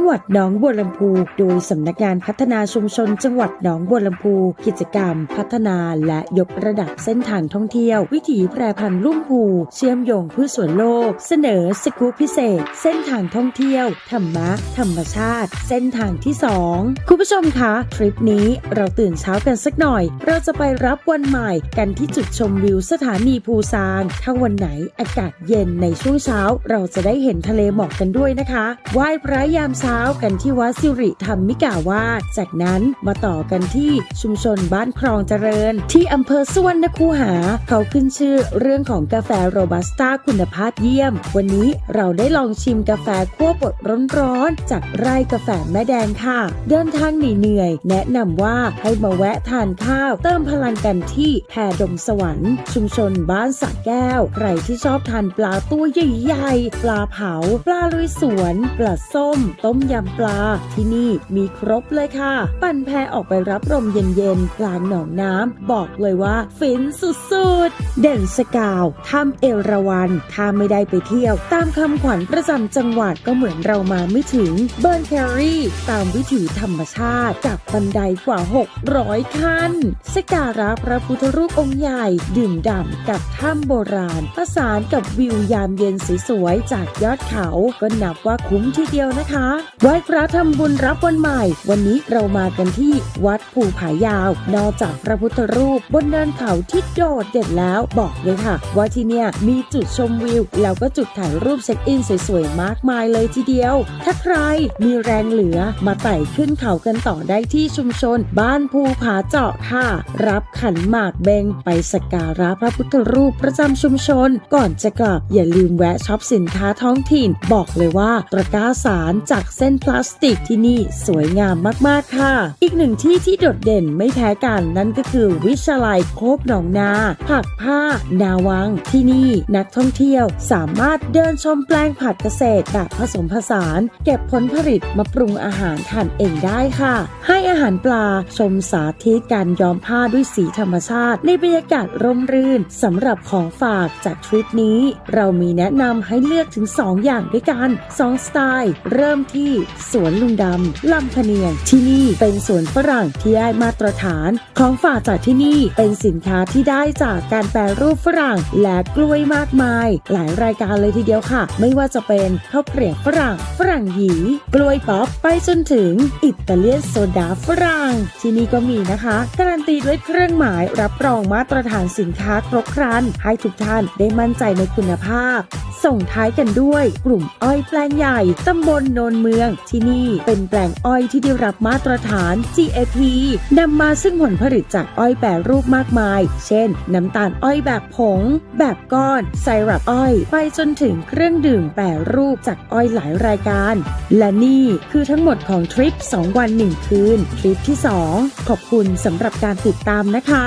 งหวัดหนองบัวลำพู โดยสำนักงานพัฒนาชุมชน จังหวัดหนองบัวลำพู กิจกรรม พัฒนาและยกระดับเส้นทางท่องเที่ยว วิถีแปรพันธุ์ลุ่มพูเชื่อมโยงพืชสวนโลก เสนอสกู๊ปพิเศษ เส้นทางท่องเที่ยว ธรรมะ ธรรมชาติ เส้นทางที่ 2 คุณผู้ชมคะทริปนี้เราตื่นเช้ากันสักหน่อย เราจะไปรับวันใหม่กันที่จุดชมวิวสถานีภูซางถ้าวันไหนอากาศเย็นในช่วงเช้า เราจะได้เห็นทะเลหมอกกันด้วยนะคะไหว้พระยามเช้า้ากันที่วัดสิริธรรมมิกาวาสจากนั้นมาต่อกันที่ชุมชนบ้านคลองเจริญ ที่อำเภอสุวรรณคูหา เขาขึ้นชื่อเรื่องของกาแฟโรบัสต้าคุณภาพเยี่ยม วันนี้เราได้ลองชิมกาแฟคั่วบดร้อนๆ จากไร่กาแฟแม่แดงค่ะ เดินทางเหนื่อยแนะนำว่าให้มาแวะทานข้าว เติมพลังกันที่แพรดมสวรรค์ ชุมชนบ้านสะแก้ว ใครที่ชอบทานปลาตัวใหญ่ๆ ปลาเผา ปลาลุยสวน ปลาส้ม ต้มยำปลา ที่นี่มีครบเลยค่ะ ปั่นแพออกไปรับลมเย็นๆ กลางหนองน้ำ บอกเลยว่า ฟินสุดๆ เด่นสกาวถ้ำเอราวัน ถ้าไม่ได้ไปเที่ยว ตามคำขวัญประจำจังหวัดก็เหมือนเรามาไม่ถึง เบิร์นแครีตามวิถีธรรมชาติ จากบันไดกว่า 600 ขั้น สการะพระพุทธรูปองค์ใหญ่ ดื่มด่ำกับถ้ำโบราณ ประสานกับวิวยามเย็นสวยๆ จากยอดเขา ก็นับว่าคุ้มทีเดียวนะคะไหว้พระทำบุญรับวันใหม่ วันนี้เรามากันที่วัดภูผายาว นอกจากพระพุทธรูปบนเนินเขาที่โดดเด่นแล้วบอกเลยค่ะ ว่าที่เนี่ยมีจุดชมวิว แล้วก็จุดถ่ายรูปเช็คอินสวยๆมากมายเลยทีเดียว ถ้าใครมีแรงเหลือมาไต่ขึ้นเขากันต่อได้ที่ชุมชน บ้านภูผาเจาะค่ะ รับขันหมากเบงไปสักการะพระพุทธรูปประจำชุมชน ก่อนจะกลับอย่าลืมแวะช็อปสินค้าท้องถิ่น บอกเลยว่าตระกร้าสารจากเส้นพลาสติกที่นี่สวยงามมากๆค่ะ อีกหนึ่งที่ที่โดดเด่นไม่แพ้กันนั่นก็คือวิชาลัยโคกหนองนา ผักผ้า นาวัง ที่นี่นักท่องเที่ยวสามารถเดินชมแปลงผักเกษตรแบบผสมผสาน เก็บผลผลิตมาปรุงอาหารทานเองได้ค่ะ ให้อาหารปลาชมสาธิตการย้อมผ้าด้วยสีธรรมชาติ ในบรรยากาศร่มรื่นสำหรับของฝากจากทริปนี้ เรามีแนะนำให้เลือกถึง 2 อย่างด้วยกัน 2 สไตล์ เริ่มที่สวนลุงดำลำพเนียงที่นี่เป็นสวนฝรั่งที่ได้มาตรฐาน ของฝากจากที่นี่เป็นสินค้าที่ได้จากการแปรรูปฝรั่ง และกล้วยมากมาย หลายรายการเลยทีเดียวค่ะ ไม่ว่าจะเป็นข้าวเกรียบฝรั่งฝรั่งหยีกล้วยป๊อปไปจนถึงอิตาเลียนโซดาฝรั่ง ที่นี่ก็มีนะคะ การันตีด้วยเครื่องหมายรับรองมาตรฐานสินค้าครบครัน ให้ทุกท่านได้มั่นใจในคุณภาพ ส่งท้ายกันด้วยกลุ่มอ้อยแปลงใหญ่ตำบลโนนเมืององ ที่นี่เป็นแปลงอ้อยที่ได้รับมาตรฐาน GAP นำมาซึ่งผลผลิตจากอ้อยแปรรูปมากมาย เช่น น้ำตาลอ้อยแบบผง แบบก้อนไซรัปอ้อย ไปจนถึงเครื่องดื่มแปรรูปจากอ้อยหลายรายการ และนี่คือทั้งหมดของทริป 2 วัน 1 คืน ทริปที่ 2 ขอบคุณสำหรับการติดตามนะคะ